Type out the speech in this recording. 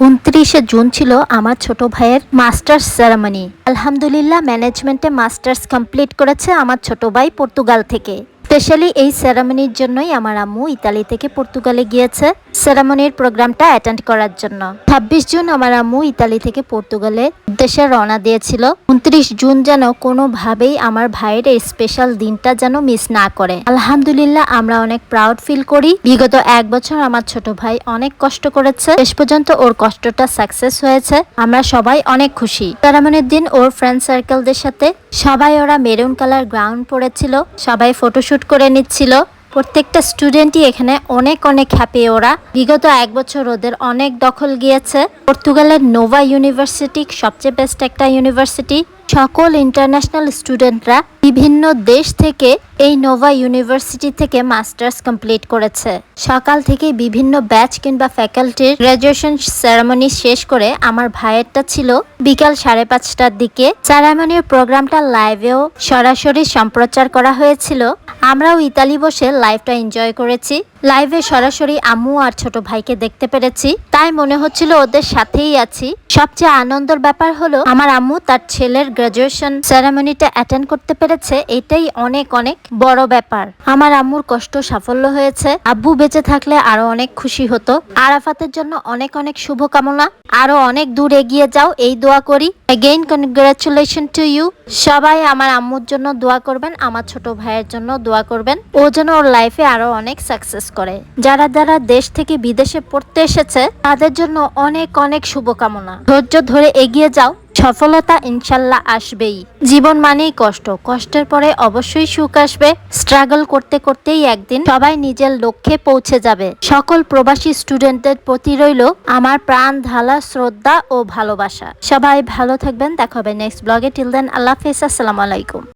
উনত্রিশে জুন ছিল আমার ছোট ভাইয়ের মাস্টার্স সেরামনি আলহামদুলিল্লাহ ম্যানেজমেন্টে মাস্টার্স কমপ্লিট করেছে আমার ছোট ভাই পর্তুগাল থেকে। স্পেশালি এই সেরামনির জন্যই আমার আম্মু ইতালি থেকে পর্তুগালে গিয়েছে সেরামনির প্রোগ্রামটা অ্যাটেন্ড করার জন্য। ছাব্বিশ জুন আমার আম্মু ইতালি থেকে পর্তুগালে উদ্দেশ্যে রওনা দিয়েছিল। উনত্রিশ জুন যেন কোনোভাবেই আমার ভাইয়ের এই স্পেশাল দিনটা যেন মিস না করে। আলহামদুলিল্লাহ, আমরা অনেক প্রাউড ফিল করি। বিগত এক বছর আমার ছোট ভাই অনেক কষ্ট করেছে। শেষ পর্যন্ত ওর কষ্টটা সাকসেস হয়েছে। আমরা সবাই অনেক খুশি। সেরামনির দিন ওর ফ্রেন্ড সার্কেলদের সাথে সবাই ওরা মেরুন কালার গ্রাউন্ড পরেছিল। সবাই ফটোশুট করে নিচ্ছিল। প্রত্যেকটা স্টুডেন্টই এখানে অনেক অনেক হ্যাপি ওরা বিগত এক বছর ওদের অনেক দখল গিয়েছে। পর্তুগালের নোভা ইউনিভার্সিটি, সবচেয়ে বেস্ট একটা ইউনিভার্সিটি। সকল ইন্টারন্যাশনাল স্টুডেন্টরা বিভিন্ন দেশ থেকে এই নোভা ইউনিভার্সিটি থেকে মাস্টার্স কমপ্লিট করেছে। সকাল থেকে বিভিন্ন ব্যাচ কিংবা ফ্যাকাল্টির গ্রাজুয়েশন সেরেমনি শেষ করে আমার ভাইয়েরটা ছিল বিকাল সাড়ে পাঁচটার দিকে। সেরেমনির প্রোগ্রামটা লাইভেও সরাসরি সম্প্রচার করা হয়েছিল। আমরাও ইতালি বসে লাইফটা এনজয় করেছি। লাইভে সরাসরি আম্মু আর ছোট ভাইকে দেখতে পেরেছি। তাই মনে হচ্ছিল ওদের সাথেই আছি। সবচেয়ে আনন্দের ব্যাপার হলো, আমার আম্মু তার ছেলের গ্রাজুয়েশন সেরেমনিটা অ্যাটেন্ড করতে পেরেছে। এটাই অনেক অনেক বড় ব্যাপার। আমার আম্মুর কষ্ট সাফল্য হয়েছে। আব্বু বেঁচে থাকলে আরও অনেক খুশি হতো। আরাফাতের জন্য অনেক অনেক শুভকামনা। আরও অনেক দূর এগিয়ে যাও, এই দোয়া করি। এগেইন কনগ্রাচুলেশন টু ইউ সবাই আমার আম্মুর জন্য দোয়া করবেন, আমার ছোট ভাইয়ের জন্য দোয়া করবেন। ও যেন ওর লাইফে আরও অনেক সাকসেস করে। যারা যারা দেশ থেকে বিদেশে পড়তে এসেছে, তাদের জন্য অনেক অনেক শুভকামনা। ধৈর্য ধরে এগিয়ে যাও, সফলতা ইনশাল্লাহ আসবেই। জীবন মানেই কষ্ট। কষ্টের পরে অবশ্যই সুখ আসবে। স্ট্রাগল করতে করতেই একদিন সবাই নিজের লক্ষ্যে পৌঁছে যাবে। সকল প্রবাসী স্টুডেন্টদের প্রতি রইল আমার প্রাণ ঢালা শ্রদ্ধা ও ভালোবাসা। সবাই ভালো থাকবেন। দেখা হবে নেক্সট ব্লগে টিল দেন আল্লাহ হাফিজ। আসসালামু আলাইকুম।